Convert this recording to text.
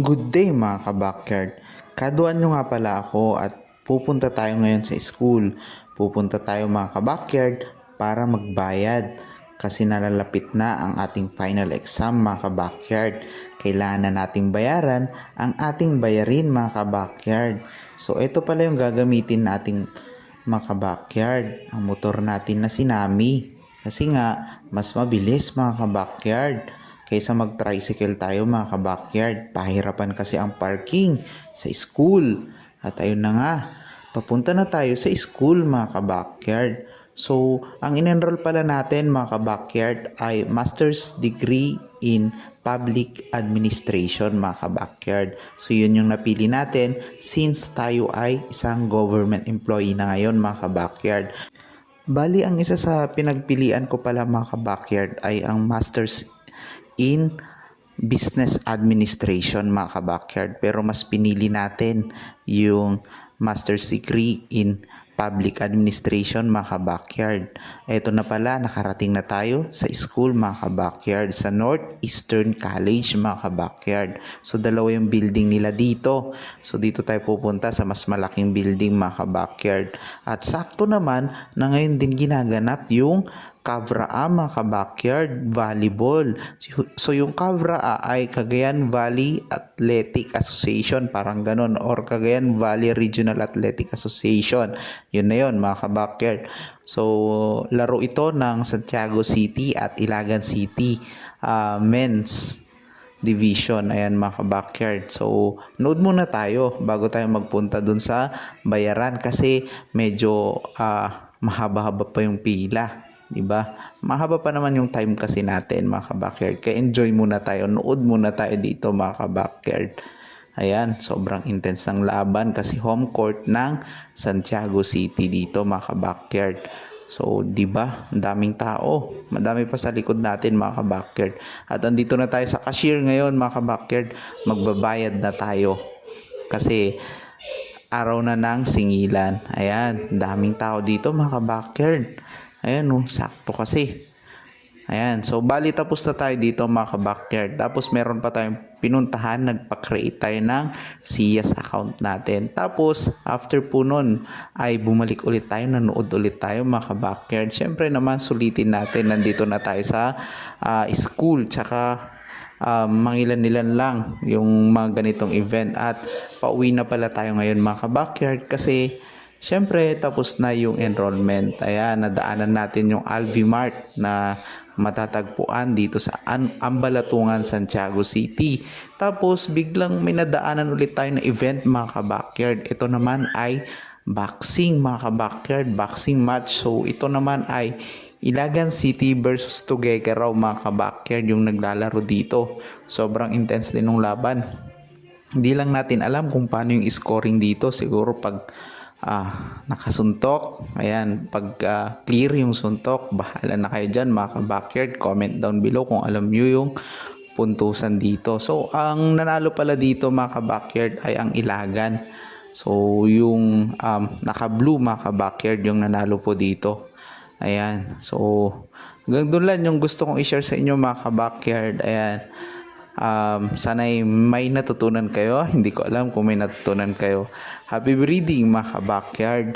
Good day mga kabakyard. Kaduan nyo nga pala ako at pupunta tayo ngayon sa school. Pupunta tayo mga kabakyard para magbayad kasi nalalapit na ang ating final exam mga kabakyard. Kailangan na nating bayaran ang ating bayarin mga kabakyard. So ito pala yung gagamitin nating mga kabakyard. Ang motor natin na sinami. Kasi nga, mas mabilis mga kabakyard kaysa mag-tricycle tayo mga kabakyard. Pahirapan kasi ang parking sa school. At ayun na nga, papunta na tayo sa school mga kabakyard. So, ang in-enroll pala natin mga kabakyard ay Master's Degree in Public Administration mga kabakyard. So, yun yung napili natin since tayo ay isang government employee na ngayon mga kabakyard. Bali, ang isa sa pinagpilian ko pala mga kabakyard ay ang Master's in Business Administration mga kabakyard. Pero mas pinili natin yung Master's Degree in Public Administration mga kabakyard. Ito na pala, nakarating na tayo sa school mga kabakyard sa Northeastern College mga kabakyard. So dalawa yung building nila dito. So dito tayo pupunta sa mas malaking building mga kabakyard. At sakto naman na ngayon din ginaganap yung Kavraa mga kabakyard volleyball. So yung Kavraa ay Cagayan Valley Athletic Association parang ganon or Cagayan Valley Regional Athletic Association. Yun na yun mga kabakyard. So laro ito ng Santiago City at Ilagan City ah, men's division. Ayan mga kabakyard. So, nood muna tayo bago tayo magpunta dun sa bayaran kasi medyo ah, mahaba-haba pa yung pila. 'Di ba? Mahaba pa naman yung time kasi natin mga kabakyard. Kaya enjoy muna tayo, nood muna tayo dito mga kabakyard. Ayan, sobrang intense ng laban kasi home court ng Santiago City dito mga kabakyard. So, 'di ba? Daming tao. Madami pa sa likod natin mga kabakyard. At andito na tayo sa cashier ngayon mga kabakyard. Magbabayad na tayo. Kasi araw na ng singilan. Ayan, daming tao dito mga kabakyard. Ayan oh, sakto kasi. Ayan, so bali tapos na tayo dito mga ka-backyard. Tapos meron pa tayong pinuntahan, nagpa-create tayo ng SIAS account natin. Tapos after po nun ay bumalik ulit tayo, nanood ulit tayo mga ka-backyard. Siyempre naman sulitin natin, nandito na tayo sa ah, school, tsaka um, mangilan-nilan lang yung mga ganitong event. At pauwi na pala tayo ngayon mga ka-backyard kasi Siyempre, tapos na yung enrollment. Ayan, nadaanan natin yung Alvimart na matatagpuan dito sa An- Ambalatungan, Santiago City. Tapos, biglang may nadaanan ulit tayo na event mga ka-backyard. Ito naman ay boxing mga ka-backyard, boxing match. So, ito naman ay Ilagan City versus Tuguegarao mga ka-backyard yung naglalaro dito. Sobrang intense din ng laban. Hindi lang natin alam kung paano yung scoring dito. Siguro pag ah, nakasuntok. Ayan, pag ah, clear yung suntok, bahala na kayo dyan mga ka-backyard. Comment down below kung alam nyo yung puntusan dito. So, ang nanalo pala dito mga ka-backyard ay ang Ilagan. So, yung um, naka-blue mga ka-backyard yung nanalo po dito. Ayan. So, hanggang doon lang yung gusto kong i-share sa inyo mga ka-backyard. Ayan. Um, sana'y may natutunan kayo. Hindi ko alam kung may natutunan kayo. Happy reading mga ka-backyard.